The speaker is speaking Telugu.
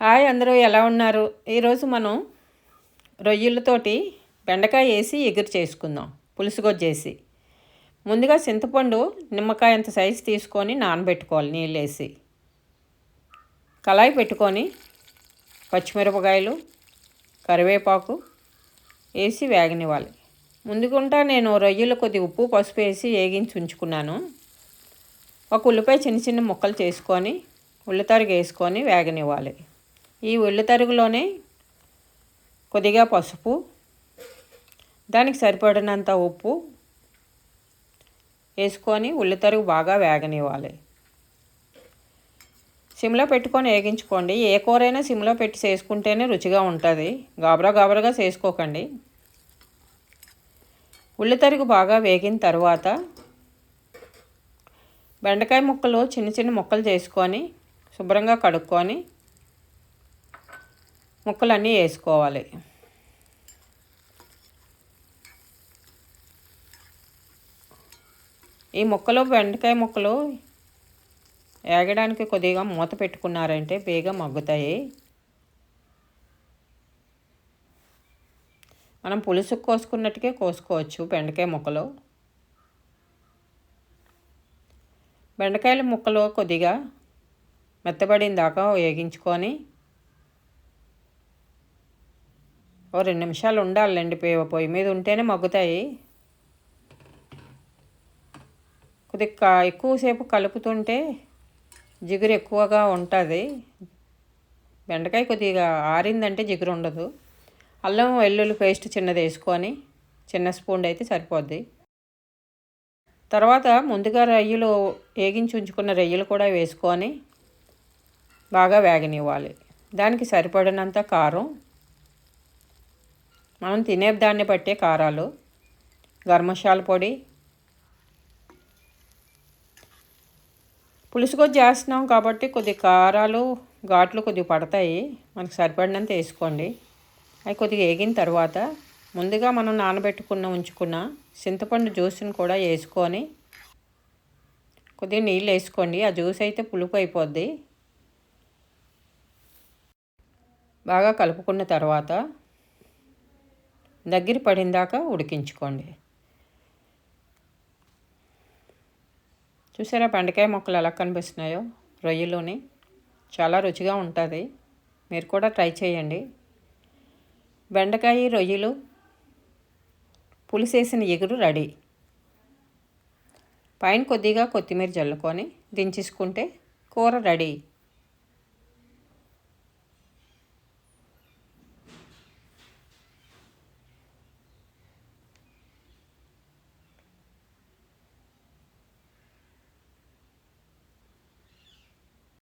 హాయ్ అందరూ ఎలా ఉన్నారు? ఈరోజు మనం రొయ్యలతోటి బెండకాయ వేసి ఎగురు చేసుకుందాం పులుసుగొజ్జేసి ముందుగా చింతపండు నిమ్మకాయ అంత సైజు తీసుకొని నానబెట్టుకోవాలి నీళ్ళు వేసి కళాయి పెట్టుకొని పచ్చిమిరపకాయలు కరివేపాకు వేసి వేగనివ్వాలి. ముందుకుంటా నేను రొయ్యలు కొద్ది ఉప్పు పసుపు వేసి వేగించి ఉంచుకున్నాను. ఒక ఉల్లిపాయ చిన్న చిన్న ముక్కలు చేసుకొని ఉల్లితరిగి వేసుకొని వేగనివ్వాలి. ఈ ఉల్లితరుగులోనే కొద్దిగా పసుపు దానికి సరిపడినంత ఉప్పు వేసుకొని ఉల్లితరుగు బాగా వేగనివ్వాలి. సిమ్లో పెట్టుకొని వేగించుకోండి. ఏ కూరైనా సిమ్లో పెట్టి చేసుకుంటేనే రుచిగా ఉంటుంది. గాబరా గాబరగా చేసుకోకండి. ఉల్లితరుగు బాగా వేగిన తర్వాత బెండకాయ ముక్కలు చిన్న చిన్న ముక్కలు చేసుకొని శుభ్రంగా కడుక్కొని ముక్కలన్నీ వేసుకోవాలి. ఈ ముక్కలు బెండకాయ ముక్కలు ఏగడానికి కొద్దిగా మూత పెట్టుకున్నారంటే బేగా మగ్గుతాయి. మనం పులుసు కోసుకున్నట్టుగా కోసుకోవచ్చు బెండకాయ ముక్కలు. బెండకాయల ముక్కలు కొద్దిగా మెత్తబడిన దాకా వేగించుకొని ఓ రెండు నిమిషాలు ఉండాలండి పొయ్యి మీద ఉంటేనే మగ్గుతాయి. కొద్దిగా ఎక్కువసేపు కలుపుతుంటే జిగురు ఎక్కువగా ఉంటుంది. బెండకాయ కొద్దిగా ఆరిందంటే జిగురు ఉండదు. అల్లం వెల్లుల్లి పేస్ట్ చిన్నది వేసుకొని చిన్న స్పూన్ అయితే సరిపోద్ది. తర్వాత ముందుగా రొయ్యలు వేగించి ఉంచుకున్న రొయ్యలు కూడా వేసుకొని బాగా వేగనివ్వాలి. దానికి సరిపడినంత కారం మనం తినే దాన్ని బట్టే కారాలు గర్మశాల పొడి పులుసు చేస్తున్నాం కాబట్టి కొద్ది కారాలు ఘాట్లు కొద్దిగా పడతాయి. మనకు సరిపడినంత వేసుకోండి. అవి కొద్దిగా వేగిన తర్వాత ముందుగా మనం నానబెట్టుకున్న ఉంచుకున్న చింతపండు జ్యూస్ని కూడా వేసుకొని కొద్దిగా నీళ్ళు వేసుకోండి. ఆ జ్యూస్ అయితే పులుపు అయిపోద్ది. బాగా కలుపుకున్న తర్వాత దగ్గర పడిందాక ఉడికించుకోండి. చూసారా బెండకాయ మొక్కలు ఎలా కనిపిస్తున్నాయో? రొయ్యలోని చాలా రుచిగా ఉంటుంది. మీరు కూడా ట్రై చేయండి. బెండకాయ రొయ్యలు పులిసేసిన ఎగురు రెడీ. పైన కొద్దిగా కొత్తిమీర జల్లుకొని దించేసుకుంటే కూర రెడీ.